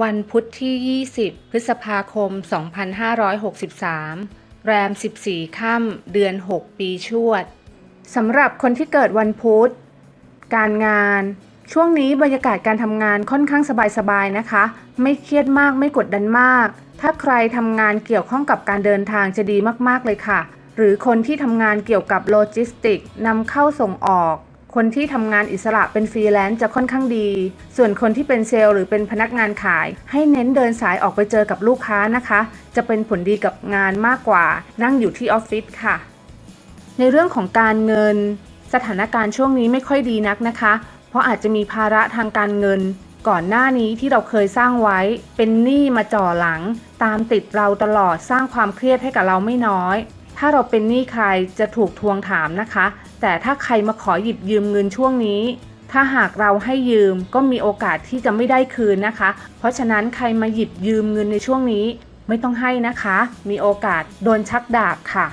วันพุธที่ 20 พฤษภาคม 2563 แรม 14 ค่ำ เดือน 6 ปีชวด สำหรับคนที่เกิดวันพุธ การงาน ช่วงนี้บรรยากาศการทำงานค่อนข้างสบายๆนะคะ ไม่เครียดมากไม่กดดันมาก ถ้าใครทำงานเกี่ยวข้องกับการเดินทางจะดีมากๆเลยค่ะ หรือคนที่ทำงานเกี่ยวกับโลจิสติกนำเข้าส่งออก คนที่ทำงานอิสระเป็นฟรีแลนซ์จะค่อนข้างดี ส่วนคนที่เป็นเซลล์หรือเป็นพนักงานขาย ให้เน้นเดินสายออกไปเจอกับลูกค้านะคะ จะเป็นผลดีกับงานมากกว่า นั่งอยู่ที่ออฟฟิศค่ะ ในเรื่องของการเงิน สถานการณ์ช่วงนี้ไม่ค่อยดีนักนะคะ เพราะอาจจะมีภาระทางการเงิน ก่อนหน้านี้ที่เราเคยสร้างไว้ เป็นหนี้มาจ่อหลัง ตามติดเราตลอดสร้างความเครียดให้กับเราไม่น้อย ถ้าเราเป็นหนี้ใครจะถูกทวงถามนะคะ แต่ถ้าใครมาขอหยิบยืมเงินช่วงนี้ ถ้าหากเราให้ยืมก็มีโอกาสที่จะไม่ได้คืนนะคะ เพราะฉะนั้นใครมาหยิบยืมเงินในช่วงนี้ ไม่ต้องให้นะคะ มีโอกาสโดนชักดาบค่ะ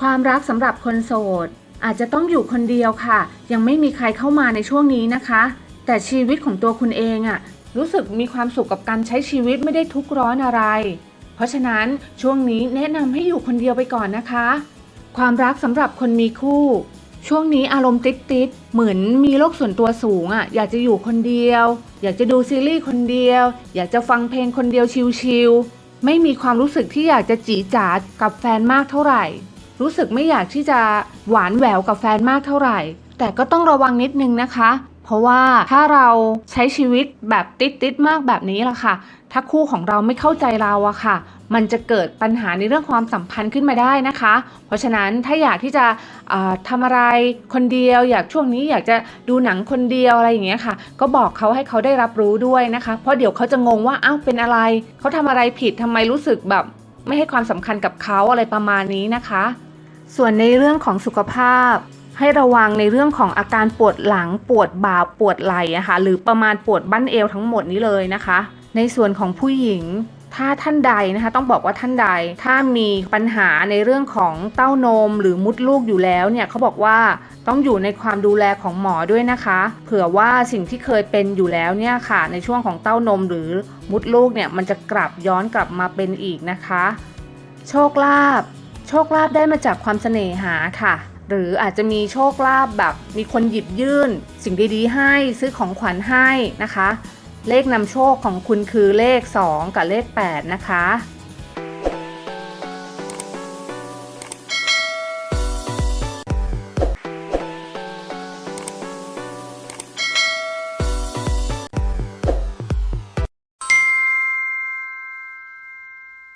ความรักสำหรับคนโสด อาจจะต้องอยู่คนเดียวค่ะ ยังไม่มีใครเข้ามาในช่วงนี้นะคะ แต่ชีวิตของตัวคุณเองอะรู้สึกมีความสุขกับการใช้ชีวิตไม่ได้ทุกข์ร้อนอะไร ราะฉะนั้นช่วงนี้แนะนำให้อยู่คนเดียวไปก่อนนะคะ ความรักสำหรับคนมีคู่ ช่วงนี้อารมณ์ติดติดเหมือนมีโลกส่วนตัวสูงอะ่ะ อยากจะอยู่คนเดียว อยากจะดูซีรีส์คนเดียว อยากจะฟังเพลงคนเดียวชิลๆไม่มีความรู้สึกที่อยากจะจีจ๋ากับแฟนมากเท่าไหร่ รู้สึกไม่อยากที่จะหวานแหววกับแฟนมากเท่าไหร่ แต่ก็ต้องระวังนิดนึงนะคะ ราะว่าถ้าเราใช้ชีวิตแบบติดติดๆมากแบบนี้ล่ะค่ะ ถ้าคู่ของเราไม่เข้าใจเราอะค่ะ มันจะเกิดปัญหาในเรื่องความสัมพันธ์ขึ้นมาได้นะคะ เพราะฉะนั้นถ้าอยากที่จะทำอะไรคนเดียว อยากช่วงนี้อยากจะดูหนังคนเดียวอะไรอย่างเงี้ยค่ะ ก็บอกเขาให้เขาได้รับรู้ด้วยนะคะ เพราะเดี๋ยวเขาจะงงว่าอ้าวเป็นอะไร เขาทำอะไรผิดทำไมรู้สึกแบบไม่ให้ความสำคัญกับเขาอะไรประมาณนี้นะคะ ส่วนในเรื่องของสุขภาพ ให้ระวังในเรื่องของอาการปวดหลังปวดบ่าปวดไหล่อะค่ะหรือประมาณปวดบั้นเอวทั้งหมดนี้เลยนะคะ ในส่วนของผู้หญิงถ้าท่านใดนะคะต้องบอกว่าท่านใด ถ้ามีปัญหาในเรื่องของเต้านมหรือมุดลูกอยู่แล้วเนี่ยเขาบอกว่าต้องอยู่ในความดูแลของหมอด้วยนะคะ เผื่อว่าสิ่งที่เคยเป็นอยู่แล้วเนี่ยค่ะ ในช่วงของเต้านมหรือมุดลูกเนี่ยมันจะกลับย้อนกลับมาเป็นอีกนะคะ โชคลาภโชคลาภได้มาจากความเสน่หาค่ะ หรืออาจจะมีโชคลาภแบบมีคนหยิบยื่น สิ่งดีๆ ให้ซื้อของขวัญให้นะคะ เลขนำโชคของคุณคือเลข 2 กับเลข 8 นะคะ